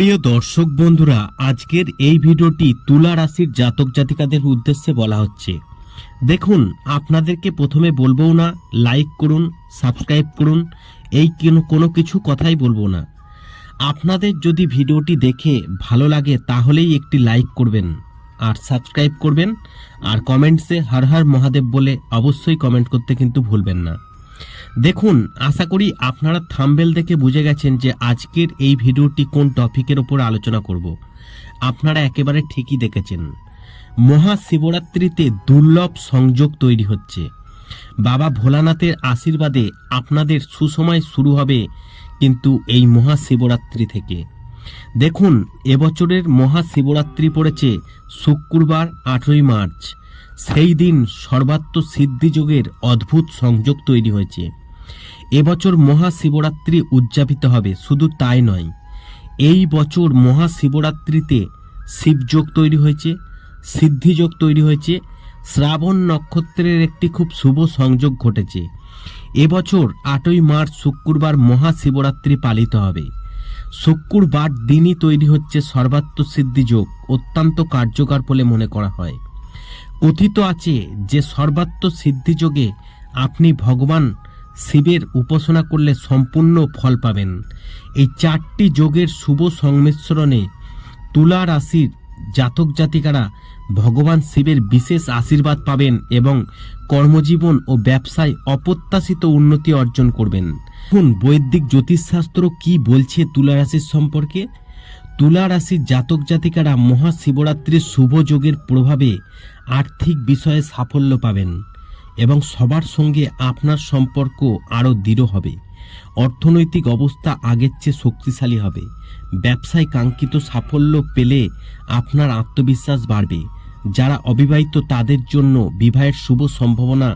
প্রিয় দর্শক বন্ধুরা, আজকের এই ভিডিওটি তুলা রাশির জাতক জাতিকাদের উদ্দেশ্যে বলা হচ্ছে। দেখুন, আপনাদেরকে প্রথমে বলব না লাইক করুন সাবস্ক্রাইব করুন, এই কোনো কোনো কিছু কথাই বলব না। আপনাদের যদি ভিডিওটি দেখে ভালো লাগে, তাহলেই একটি লাইক করবেন, আর সাবস্ক্রাইব করবেন, আর কমেন্টসে হর হর মহাদেব বলে অবশ্যই কমেন্ট করতে কিন্তু ভুলবেন না। দেখুন, আশা করি আপনারা থাম্বেল দেখে বুঝে গেছেন যে আজকের এই ভিডিওটি কোন টপিকের ওপর আলোচনা করব। আপনারা একেবারে ঠিকই দেখেছেন। মহাশিবরাত্রিতে দুর্লভ সংযোগ তৈরি হচ্ছে। বাবা ভোলানাথের আশীর্বাদে আপনাদের সুসময় শুরু হবে কিন্তু এই মহাশিবরাত্রি থেকে। দেখুন, এবছরের মহাশিবরাত্রি পড়েছে শুক্রবার আঠেরোই মার্চ। সেই দিন সর্বাত্ম সিদ্ধিযোগের অদ্ভুত সংযোগ তৈরি হয়েছে। এবছর মহাশিবরাত্রি উদযাপিত হবে, শুধু তাই নয়। এই বছর মহাশিবরাত্রিতে শিবযোগ তৈরি হয়েছে সিদ্ধিযোগ তৈরি হয়েছে, শ্রাবণ নক্ষত্রের একটি খুব শুভ সংযোগ ঘটেছে। এবছর আটই মার্চ শুক্রবার মহাশিবরাত্রি পালিত হবে। শুক্রবার দিনই তৈরি হচ্ছে সর্বাত্ম সিদ্ধিযোগ অত্যন্ত কার্যকর বলে মনে করা হয়। কথিত আছে যে সর্বাত্ম সিদ্ধিযোগে আপনি ভগবান শিবের উপাসনা করলে সম্পূর্ণ ফল পাবেন। এই চারটি যোগের শুভ সংমিশ্রণে তুলা রাশির জাতক জাতিকারা ভগবান শিবের বিশেষ আশীর্বাদ পাবেন এবং কর্মজীবন ও ব্যবসায় অপ্রত্যাশিত উন্নতি অর্জন করবেন। এখন বৈদিক জ্যোতিষশাস্ত্র কি বলছে তুলা রাশির সম্পর্কে? তুলা রাশির জাতক জাতিকারা মহাশিবরাত্রির শুভ যোগের প্রভাবে আর্থিক বিষয়ে সাফল্য পাবেন এবং সবার সঙ্গে আপনার সম্পর্ক আরও দৃঢ় হবে। অর্থনৈতিক অবস্থা আগের চেয়ে শক্তিশালী হবে। ব্যবসায় কাঙ্ক্ষিত সাফল্য পেলে আপনার আত্মবিশ্বাস বাড়বে। যারা অবিবাহিত তাদের জন্য বিবাহের শুভ সম্ভাবনা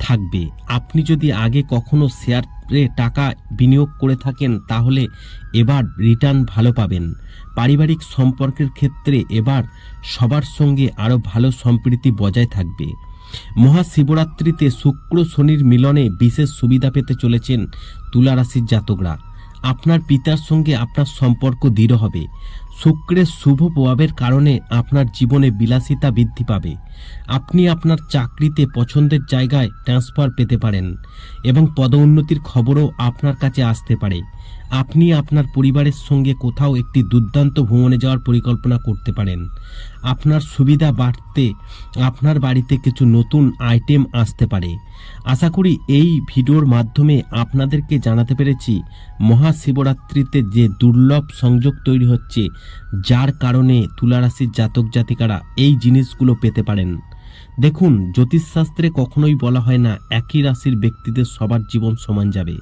থাকবে। আপনি যদি আগে কখনো শেয়ারে টাকা বিনিয়োগ করে থাকেন, তাহলে এবার রিটার্ন ভালো পাবেন। পারিবারিক সম্পর্কের ক্ষেত্রে এবার সবার সঙ্গে আরও ভালো সম্প্রীতি বজায় থাকবে। মহাশিবরাত্রিতে শুক্র শনির মিলনে বিশেষ সুবিধা পেতে চলেছেন তুলা রাশির জাতকরা। আপনার পিতার সঙ্গে আপনার সম্পর্ক দৃঢ় হবে। শুক্রের শুভ প্রভাবের কারণে আপনার জীবনে বিলাসিতা বৃদ্ধি পাবে। আপনি আপনার চাকরিতে পছন্দের জায়গায় ট্রান্সফার পেতে পারেন এবং পদোন্নতির খবরও আপনার কাছে আসতে পারে। আপনি আপনার পরিবারের সঙ্গে কোথাও একটি দুর্দান্ত ভ্রমণে যাওয়ার পরিকল্পনা করতে পারেন। আপনার সুবিধা বাড়তে আপনার বাড়িতে কিছু নতুন আইটেম আসতে পারে। আশা করি এই ভিডিওর মাধ্যমে আপনাদেরকে জানাতে পেরেছি, মহাশিবরাত্রিতে যে দুর্লভ সংযোগ তৈরি হচ্ছে যার কারণে তুলারাশির জাতক জাতিকারা এই জিনিসগুলো পেতে পারেন। দেখুন, জ্যোতিষশাস্ত্রে কখনোই বলা হয় না, একই রাশির ব্যক্তিদের সবার জীবন সমান যাবে।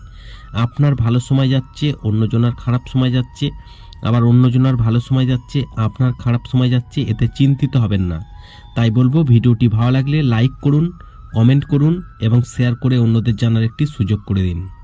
আপনার ভালো সময় যাচ্ছে, অন্যজনার খারাপ সময় যাচ্ছে, আবার অন্যজনার ভালো সময় যাচ্ছে, আপনার খারাপ সময় যাচ্ছে, এতে চিন্তিত হবেন না। তাই বলব, ভিডিওটি ভালো লাগলে লাইক করুন, কমেন্ট করুন এবং শেয়ার করে অন্যদের জানার একটি সুযোগ করে দিন।